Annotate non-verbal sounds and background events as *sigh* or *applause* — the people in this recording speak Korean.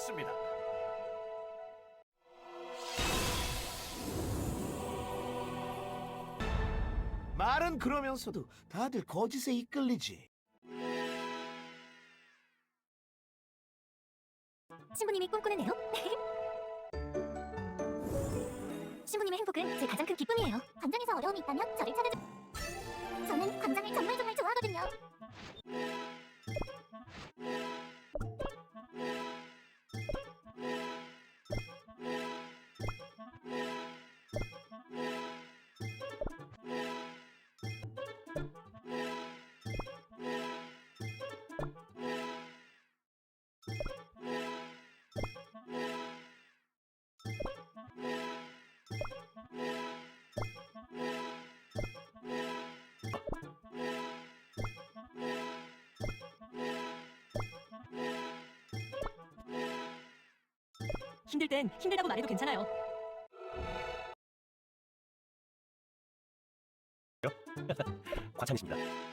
있습니다. 말은 그러면서도 다들 거짓에 이끌리지. 신부님이 꿈꾸는데요? 신부님의 행복은 제 가장 큰 기쁨이에요. 관장에서 어려움이 있다면 저를 찾아주. 저는 관장을 정말 정말 좋아하거든요. 힘들 땐 힘들다고 말해도 괜찮아요. *laughs* 과찬이십니다.